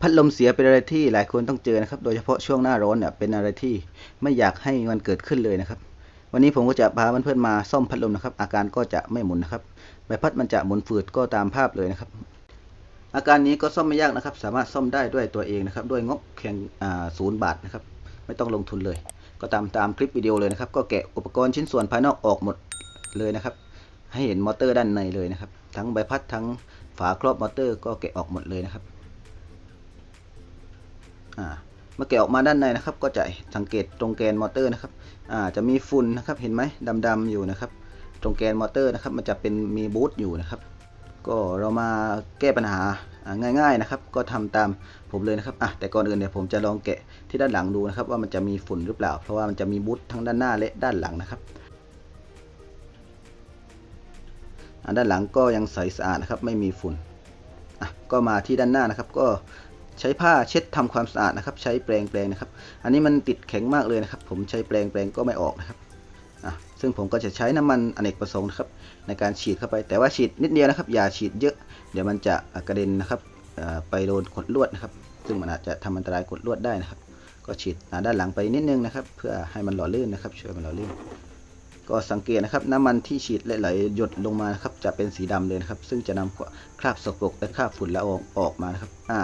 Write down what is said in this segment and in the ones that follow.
พัดลมเสียเป็นอะไรที่หลายคนต้องเจอนะครับ โดยเฉพาะช่วงหน้าร้อนเนี่ยเป็นอะไรที่ไม่อยากให้มันเกิดขึ้นเลยนะครับ วันนี้ผมก็จะพาเพื่อนๆมาซ่อมพัดลมนะครับ อาการก็จะไม่หมุนนะครับใบพัดมันจะหมุนฝืดก็ตามภาพเลยนะครับ อาการนี้ก็ซ่อมไม่ยากนะครับ สามารถซ่อมได้ด้วยตัวเองนะครับ ด้วยงบเพียงศูนย์บาทนะครับ ไม่ต้องลงทุนเลย ก็ตามตามคลิปวิดีโอเลยนะครับ ก็แกะอุปกรณ์ชิ้นส่วนภายนอกออกหมดเลยนะครับ ให้เห็นมอเตอร์ด้านในเลยนะครับ ทั้งใบพัดทั้งฝาครอบมอเตอร์ก็แกะออกหมดเลยนะครับ เมื่อแกะออกมาด้านในนะครับ ก็จะสังเกตตรงแกนมอเตอร์นะครับจะมีฝุ่นนะครับเห็นไหมดำๆอยู่นะครับ ตรงแกนมอเตอร์นะครับ มันจะเป็นมีบูทอยู่นะครับ ก็เรามาแก้ปัญหาง่ายๆนะครับ ก็ทำตามผมเลยนะครับอะแต่ก่อนอื่นเนี่ยผมจะลองแกะที่ด้านหลังดูนะครับ ว่ามันจะมีฝุ่นหรือเปล่า เพราะว่ามันจะมีบูททั้งด้านหน้าและด้านหลังนะครับด้านหลังก็ยังใสสะอาดนะครับ ไม่มีฝุ่นอะก็มาที่ด้านหน้านะครับ ก็ ใช้ผ้าเช็ดทำความสะอาดนะครับ ใช้แปรงแปรงนะครับ อันนี้มันติดแข็งมากเลยนะครับ ผมใช้แปรงแปรงก็ไม่ออกนะครับอะซึ่งผมก็จะใช้น้ำมันอเนกประสงค์นะครับ ในการฉีดเข้าไป แต่ว่าฉีดนิดเดียวนะครับ อย่าฉีดเยอะ เดี๋ยวมันจะกระเด็นนะครับไปโดนขดลวดนะครับ ซึ่งมันอาจจะทำอันตรายขดลวดได้นะครับ ก็ฉีดด้านหลังไปนิดนึงนะครับ เพื่อให้มันหล่อลื่นนะครับ ช่วยมันหล่อลื่น ก็สังเกตนะครับ น้ำมันที่ฉีดไหลๆหยดลงมาครับ จะเป็นสีดำเลยนะครับ ซึ่งจะนำคราบสกปรกและคราบฝุ่นละอองออกมานะครับ อ่า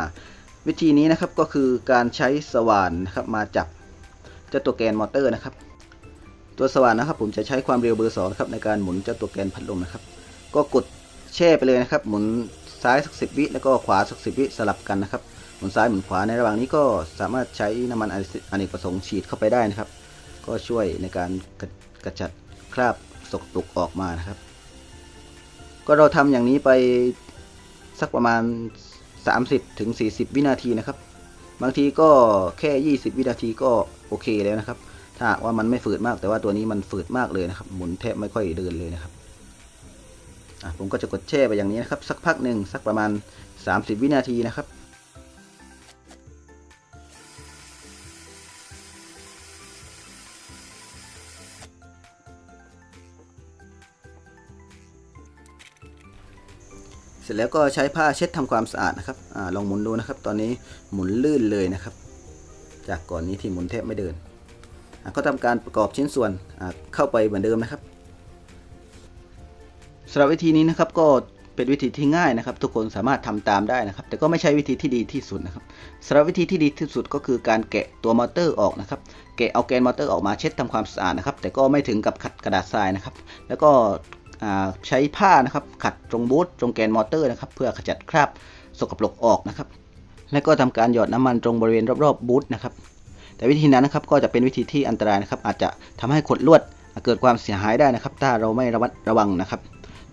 วิธีนี้นะครับก็คือการใช้สว่านนะครับมาจับเจ้าตัวแกนมอเตอร์นะครับ ตัวสว่านนะครับผมจะใช้ความเร็วเบอร์สองนะครับในการหมุนเจ้าตัวแกนพัดลมนะครับ ก็กดแช่ไปเลยนะครับ หมุนซ้ายสักสิบวิแล้วก็ขวาสักสิบวิสลับกันนะครับหมุนซ้ายหมุนขวาในระหว่างนี้ก็สามารถใช้น้ำมันอเนกประสงค์ฉีดเข้าไปได้นะครับ ก็ช่วยในการกระกระจัดคราบสกปรกออกมานะครับ ก็เราทำอย่างนี้ไปสักประมาณ 30ถึง40 วินาทีนะครับ บางทีก็แค่ 20 วินาทีก็โอเคแล้วนะครับ ถ้าว่ามันไม่ฝืดมากแต่ว่าตัวนี้มันฝืดมากเลยนะครับ หมุนแทบไม่ค่อยเดินเลยนะครับผมก็จะกดแช่ไปอย่างนี้นะครับ สักพักหนึ่งสักประมาณ 30 วินาทีนะครับ เสร็จแล้วก็ใช้ผ้าเช็ดทำความสะอาดนะครับอลองหมุนดูนะครับ ตอนนี้หมุนลื่นเลยนะครับ จากก่อนนี้ที่หมุนแทบไม่เดิน ก็ทำการประกอบชิ้นส่วนเข้าไปเหมือนเดิมนะครับสำหรับวิธีนี้นะครับก็เป็นวิธีที่ง่ายนะครับ ทุกคนสามารถทำตามได้นะครับ แต่ก็ไม่ใช่วิธีที่ดีที่สุดนะครับสำหรับวิธีที่ดีที่สุดก็คือการแกะตัวมอเตอร์ออกนะครับ แกะเอาแกนมอเตอร์ออกมาเช็ดทำความสะอาดนะครับ แต่ก็ไม่ถึงกับขัดกระดาษทรายนะครับ แล้วก็ ใช้ผ้านะครับขัดตรงบูทตรงแกนมอเตอร์นะครับเพื่อขจัดคราบสกปรกออกนะครับ และก็ทำการหยอดน้ำมันตรงบริเวณรอบๆบูทนะครับ แต่วิธีนั้นนะครับก็จะเป็นวิธีที่อันตรายนะครับ อาจจะทำให้ขดลวดเกิดความเสียหายได้นะครับ ถ้าเราไม่ระมัดระวังนะครับ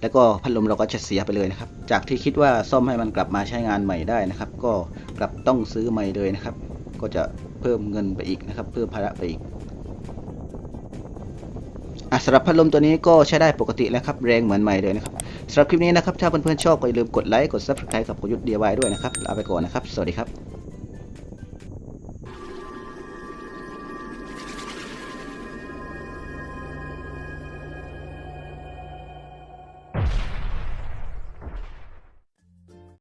แล้วก็พัดลมเราก็จะเสียไปเลยนะครับ จากที่คิดว่าซ่อมให้มันกลับมาใช้งานใหม่ได้นะครับ ก็กลับต้องซื้อใหม่เลยนะครับ ก็จะเพิ่มเงินไปอีกนะครับ เพิ่มภาระไปอีก อะสำหรับพัดลมตัวนี้ก็ใช้ได้ปกติแล้วครับแรงเหมือนใหม่เลยนะครับสำหรับคลิปนี้นะครับถ้าเพื่อนๆชอบก็อย่าลืมกดไลค์กดซับสไครต์กับกดยุทธ DIY ด้วยนะครับลาไปก่อนนะครับ สวัสดีครับ